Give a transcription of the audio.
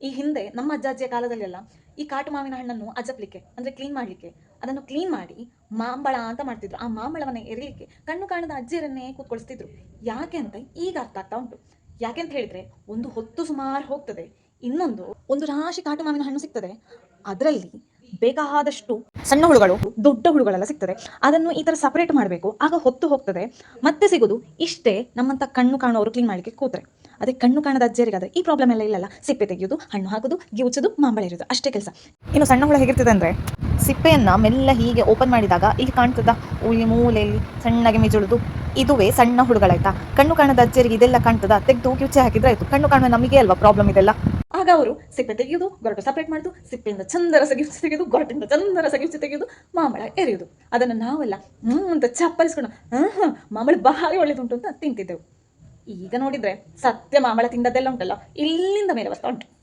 ಈ ಹಿಂದೆ ನಮ್ಮ ಅಜ್ಜ ಅಜ್ಜಿಯ ಕಾಲದಲ್ಲೆಲ್ಲ ಈ ಕಾಟು ಮಾವಿನ ಹಣ್ಣನ್ನು ಅಜಪ್ಲಿಕ್ಕೆ ಅಂದ್ರೆ ಕ್ಲೀನ್ ಮಾಡ್ಲಿಕ್ಕೆ, ಅದನ್ನು ಕ್ಲೀನ್ ಮಾಡಿ ಮಾಂಬಳ ಅಂತ ಮಾಡ್ತಿದ್ರು. ಆ ಮಾಂಬಳವನ್ನ ಎರಿಲಿಕ್ಕೆ ಕಣ್ಣು ಕಾಣದ ಅಜ್ಜಿಯರನ್ನೇ ಕೂತ್ಕೊಳಿಸ್ತಿದ್ರು. ಯಾಕೆ ಅಂತ ಈಗ ಅರ್ಥ ಆಗ್ತಾ ಉಂಟು. ಯಾಕೆ ಅಂತ ಹೇಳಿದ್ರೆ ಒಂದು ಹೊತ್ತು ಸುಮಾರು ಹೋಗ್ತದೆ. ಇನ್ನೊಂದು ಒಂದು ರಾಶಿ ಕಾಟು ಮಾವಿನ ಹಣ್ಣು ಸಿಗ್ತದೆ. ಅದರಲ್ಲಿ ಬೇಕಾದಷ್ಟು ಸಣ್ಣ ಹುಳುಗಳು, ದೊಡ್ಡ ಹುಳುಗಳೆಲ್ಲ ಸಿಗ್ತದೆ. ಅದನ್ನು ಈ ತರ ಸಪರೇಟ್ ಮಾಡಬೇಕು. ಆಗ ಹೊತ್ತು ಹೋಗ್ತದೆ. ಮತ್ತೆ ಸಿಗೋದು ಇಷ್ಟೇ ನಮ್ಮಂತ ಕಣ್ಣು ಕಾಣುವವರು ಕ್ಲೀನ್ ಮಾಡ್ಲಿಕ್ಕೆ ಕೂತ್ರೆ. ಅದೇ ಕಣ್ಣು ಕಾಣದ ಅಜ್ಜರಿಗಾದ್ರೆ ಈ ಪ್ರಾಬ್ಲಮ್ ಎಲ್ಲ ಇಲ್ಲಲ್ಲ. ಸಿಪ್ಪೆ ತೆಗೆಯೋದು ಹಣ್ಣು ಹಾಕೋದು ಗಿವುಚೋದು ಮಾಂಬಳೆ ಇರೋದು ಅಷ್ಟೇ ಕೆಲಸ. ಇನ್ನು ಸಣ್ಣ ಹುಳ ಹೇಗಿರ್ತದೆ ಅಂದ್ರೆ ಸಿಪ್ಪೆಯನ್ನ ಮೆಲ್ಲ ಹೀಗೆ ಓಪನ್ ಮಾಡಿದಾಗ ಇಲ್ಲಿ ಕಾಣ್ತದ? ಇಲ್ಲಿ ಮೂಲೆಯಲ್ಲಿ ಸಣ್ಣಗೆ ಮಿಜುಳುದು. ಇದುವೇ ಸಣ್ಣ ಹುಡುಗಳಾಯ್ತಾ? ಕಣ್ಣು ಕಾಣದ ಅಜ್ಜರಿಗೆ ಇದೆಲ್ಲ ಕಾಣ್ತದ? ತೆಗೆದು ಕಿವುಚೆ ಹಾಕಿದ್ರೆ ಆಯ್ತು. ಕಣ್ಣು ಕಾಣುವ ನಮಗೆ ಅಲ್ವಾ ಪ್ರಾಬ್ಲಮ್ ಇದೆಲ್ಲ? ಆಗ ಅವರು ಸಿಪ್ಪೆ ತೆಗೆಯೋದು ಗೊರಟು ಸಪರೇಟ್ ಮಾಡೋದು ಸಿಪ್ಪೆಯಿಂದ ಚಂದರ ಸಗಿಸಿ ತೆಗೆಯೋದು ಗೊರಟಿಂದ ಚಂದರ ಸಗಿಸಿ ತೆಗೆಯೋದು ಮಾಮಳ ಎರೆಯೋದು. ಅದನ್ನು ನಾವೆಲ್ಲ ಹ್ಮ್ ಅಂತ ಚಪ್ಪಲಿಸ್ಕೊಂಡು ಹ್ಮ್ ಹ್ಮ್ ಮಾಂಬಳ ಭಾರಿ ಒಳ್ಳೇದುಂಟು ಅಂತ ತಿಂತಿದ್ದೆವು. ಈಗ ನೋಡಿದ್ರೆ ಸತ್ಯ ಮಾಮಳ ತಿಂದದ್ದೆಲ್ಲ ಉಂಟಲ್ಲ ಇಲ್ಲಿಂದ ಮೇಲೆ ಬರ್ತಾ ಉಂಟು.